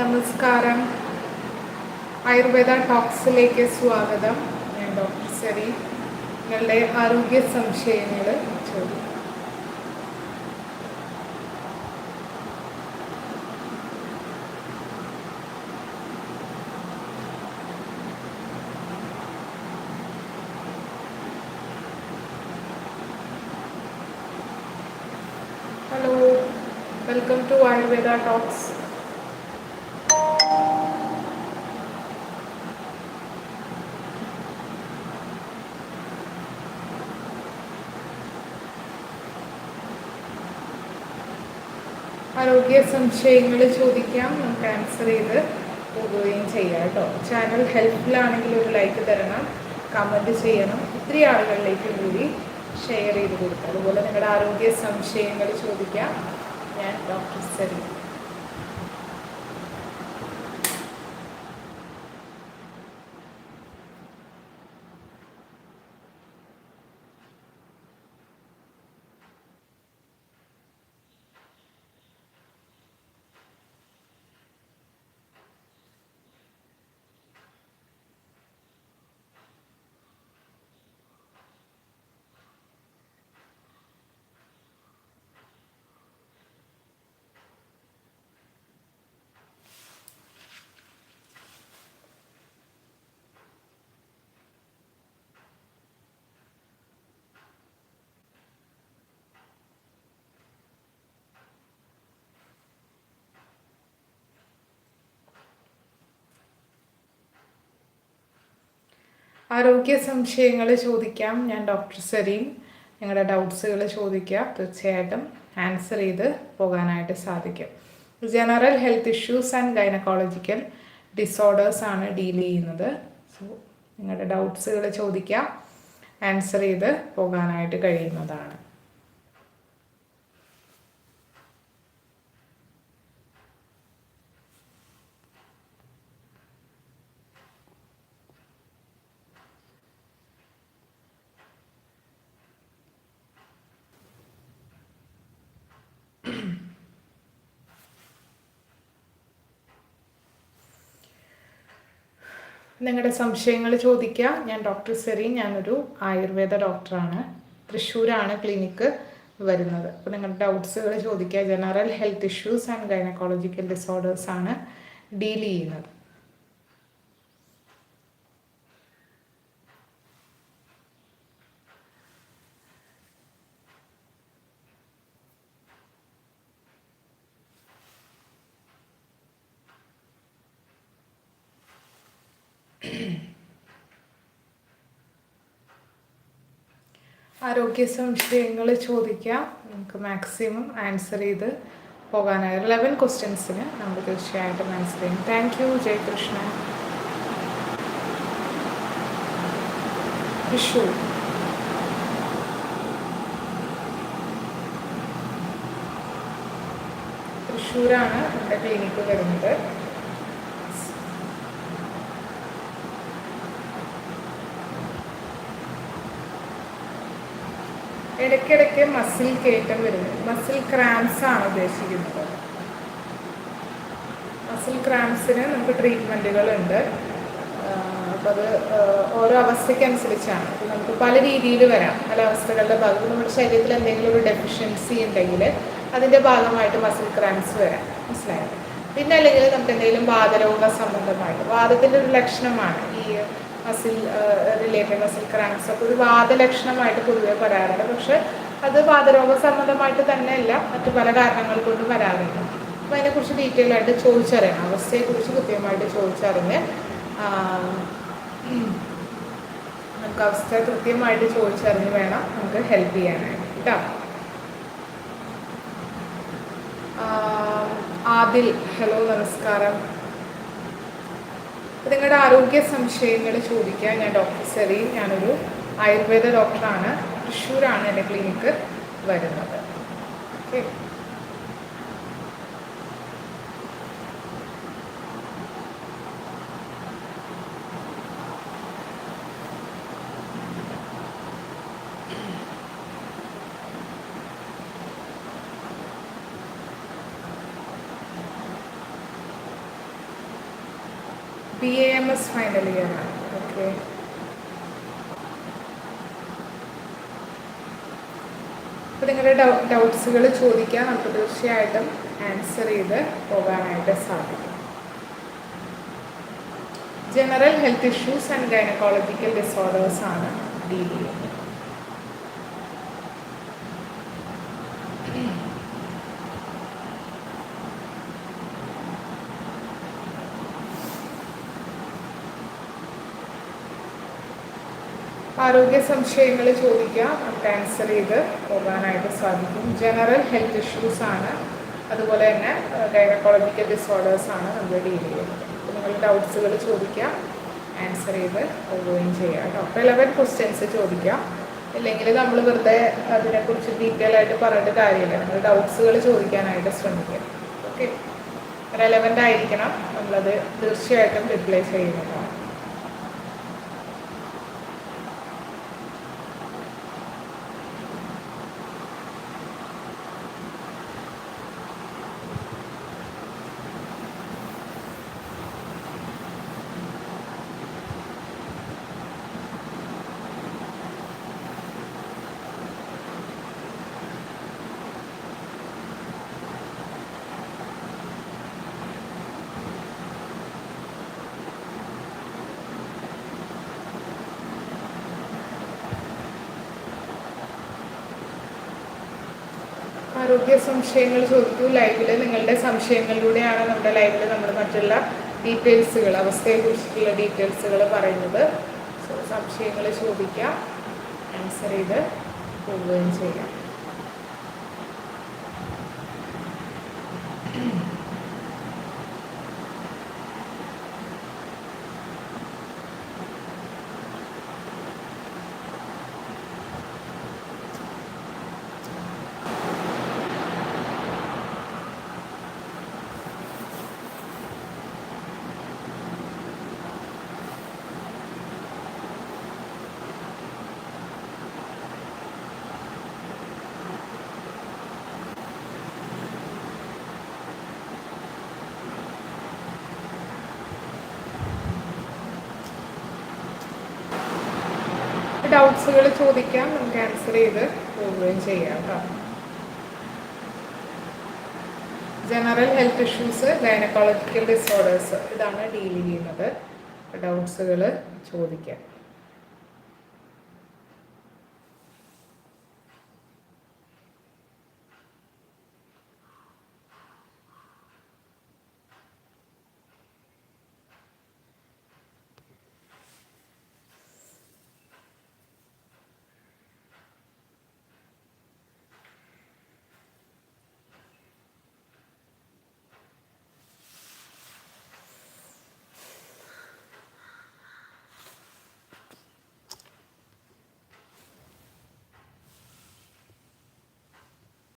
നമസ്കാരം. ആയുർവേദ ടോക്സിലേക്ക് സ്വാഗതം. ഞാൻ ഡോക്ടർ സരി നിങ്ങളുടെ ആരോഗ്യ സംശയങ്ങൾ ചോദിക്കും. Hello welcome to Ayurveda talks ആരോഗ്യ സംശയങ്ങൾ ചോദിക്കാം. നമുക്ക് ആൻസർ ചെയ്ത് പോവുകയും ചെയ്യാം കേട്ടോ. ചാനൽ ഹെൽപ്ഫുള്ളാണെങ്കിൽ ഒരു ലൈക്ക് തരണം കമന്റ് ചെയ്യണം. ഒത്തിരി ആളുകളിലേക്ക് കൂടി ഷെയർ ചെയ്ത് കൊടുക്കുക അതുപോലെ നിങ്ങളുടെ ആരോഗ്യ സംശയങ്ങൾ ചോദിക്കാം. ഞാൻ ഡോക്ടർ സരി ആരോഗ്യ സംശയങ്ങൾ ചോദിക്കാം. ഞാൻ ഡോക്ടർ സരീം. നിങ്ങളുടെ ഡൗട്ട്സുകൾ ചോദിക്കുക തീർച്ചയായിട്ടും ആൻസർ ചെയ്ത് പോകാനായിട്ട് സാധിക്കും. General health issues and gynaecological disorders ആണ് ഡീൽ ചെയ്യുന്നത്. സോ നിങ്ങളുടെ ഡൗട്ട്സുകൾ ചോദിക്കാം. ആൻസർ ചെയ്ത് പോകാനായിട്ട് കഴിയുന്നതാണ്. നിങ്ങളുടെ സംശയങ്ങൾ ചോദിക്കുക. ഞാൻ ഡോക്ടർ സെറി ഞാനൊരു ആയുർവേദ ഡോക്ടറാണ്. തൃശ്ശൂരാണ് ക്ലിനിക്ക് വരുന്നത്. അപ്പോൾ നിങ്ങളുടെ ഡൗട്ട്സുകൾ ചോദിക്കുക. General health issues and gynaecological disorders ആണ് ഡീൽ ചെയ്യുന്നത്. ആരോഗ്യ സംശയങ്ങൾ ചോദിക്കാം. നമുക്ക് മാക്സിമം ആൻസർ ചെയ്ത് പോകാനായി. ലെവൻ ക്വസ്റ്റ്യൻസിന് നമ്മൾ തീർച്ചയായിട്ടും ആൻസർ ചെയ്യും. Thank you Jayakrishnan Vishu. തൃശ്ശൂരാണ് നമ്മുടെ ക്ലിനിക്ക് വരുന്നത്. ഇടയ്ക്കിടയ്ക്ക് മസിൽ കയറ്റം വരുന്നത്. മസിൽ ക്രാംസ് ആണ് ഉദ്ദേശിക്കുന്നത്. മസിൽ ക്രാംസിന് നമുക്ക് ട്രീറ്റ്മെന്റുകളുണ്ട് അപ്പോൾ അത് ഓരോ അവസ്ഥയ്ക്കനുസരിച്ചാണ്. നമുക്ക് പല രീതിയിൽ വരാം. പല അവസ്ഥകളുടെ ഭാഗത്ത് നമ്മുടെ ശരീരത്തിൽ എന്തെങ്കിലും ഒരു ഡെഫിഷ്യൻസി ഉണ്ടെങ്കിൽ അതിന്റെ ഭാഗമായിട്ട് മസിൽ ക്രാംസ് വരാം. മനസ്സിലായത് പിന്നെ അല്ലെങ്കിൽ നമുക്ക് എന്തെങ്കിലും വാതരോഗ സംബന്ധമായിട്ട്. വാദത്തിന്റെ ഒരു ലക്ഷണമാണ്. മസിൽ റിലേറ്റഡ് മസിൽ ക്രാങ്ക്സ് ഒക്കെ ഒരു വാദലക്ഷണമായിട്ട് പൊതുവെ വരാറുണ്ട്. പക്ഷെ അത് വാദരോഗ സംബന്ധമായിട്ട് തന്നെയല്ല മറ്റു പല കാരണങ്ങൾ കൊണ്ട് വരാറുണ്ട്. അപ്പോൾ അതിനെക്കുറിച്ച് ഡീറ്റെയിൽ ആയിട്ട് ചോദിച്ചറിയണം. അവസ്ഥയെക്കുറിച്ച് കൃത്യമായിട്ട് ചോദിച്ചറിഞ്ഞ് നമുക്ക് അവസ്ഥ കൃത്യമായിട്ട് ചോദിച്ചറിഞ്ഞ് വേണം നമുക്ക് ഹെൽപ്പ് ചെയ്യാനായിട്ട്. കേട്ടോ? ആദിൽ ഹലോ നമസ്കാരം. നിങ്ങളുടെ ആരോഗ്യ സംശയങ്ങൾ ചോദിക്കാൻ ഞാൻ ഡോക്ടർ സെറീൻ ഞാനൊരു ആയുർവേദ ഡോക്ടറാണ് തൃശ്ശൂരാണ് എന്റെ ക്ലിനിക്ക് വരുന്നത്. Okay B A M S final ഇയറാണ് okay അപ്പോൾ നിങ്ങളുടെ ഡൗ ഡൗട്ട്സുകൾ ചോദിക്കാൻ നമുക്ക് തീർച്ചയായിട്ടും ആൻസർ ചെയ്ത് പോകാനായിട്ട് സാധിക്കും. General health issues and gynaecological disorders ആണ് ഡീൽ ചെയ്യുന്നത്. ആരോഗ്യ സംശയങ്ങൾ ചോദിക്കാം. നമുക്ക് ആൻസർ ചെയ്ത് പോകാനായിട്ട് സാധിക്കും. ജനറൽ ഹെൽത്ത് ഇഷ്യൂസ് ആണ്. അതുപോലെ തന്നെ ഗൈനക്കോളജിക്കൽ ഡിസോർഡേഴ്സ് ആണ് നമ്മൾ ഡീൽ ചെയ്യുന്നത്. നിങ്ങൾ ഡൗട്ട്സുകൾ ചോദിക്കാം. ആൻസർ ചെയ്ത് പോവുകയും ചെയ്യാം കേട്ടോ. ഇലവൻ ക്വസ്റ്റ്യൻസ് ചോദിക്കാം. ഇല്ലെങ്കിൽ നമ്മൾ വെറുതെ അതിനെക്കുറിച്ച് ഡീറ്റെയിൽ ആയിട്ട് പറഞ്ഞിട്ട് കാര്യമില്ല. നിങ്ങൾ ഡൗട്ട്സുകൾ ചോദിക്കാനായിട്ട് ശ്രമിക്കുക. ഓക്കെ റെലവന്റ് ആയിരിക്കണം. നമ്മളത് തീർച്ചയായിട്ടും റിപ്ലൈ ചെയ്യുന്നതാണ് ആരോഗ്യ സംശയങ്ങൾ ചോദിക്കൂ. ലൈവിൽ നിങ്ങളുടെ സംശയങ്ങളിലൂടെയാണ് നമ്മുടെ ലൈവിൽ നമ്മൾ മറ്റുള്ള ഡീറ്റെയിൽസുകൾ അവസ്ഥയെക്കുറിച്ചിട്ടുള്ള ഡീറ്റെയിൽസുകൾ പറയുന്നത്. സംശയങ്ങൾ ചോദിക്കാം. ആൻസർ ചെയ്ത് പോവുകയും ചെയ്യാം. ഡൗട്ട്സുകൾ ചോദിക്കാം. നമുക്ക് ആൻസർ ചെയ്ത് പോവുകയും ചെയ്യാം കേട്ടോ general health issues gynaecological disorders ഇതാണ് ഡീൽ ചെയ്യുന്നത്. ഡൗട്ട്സുകൾ ചോദിക്കാം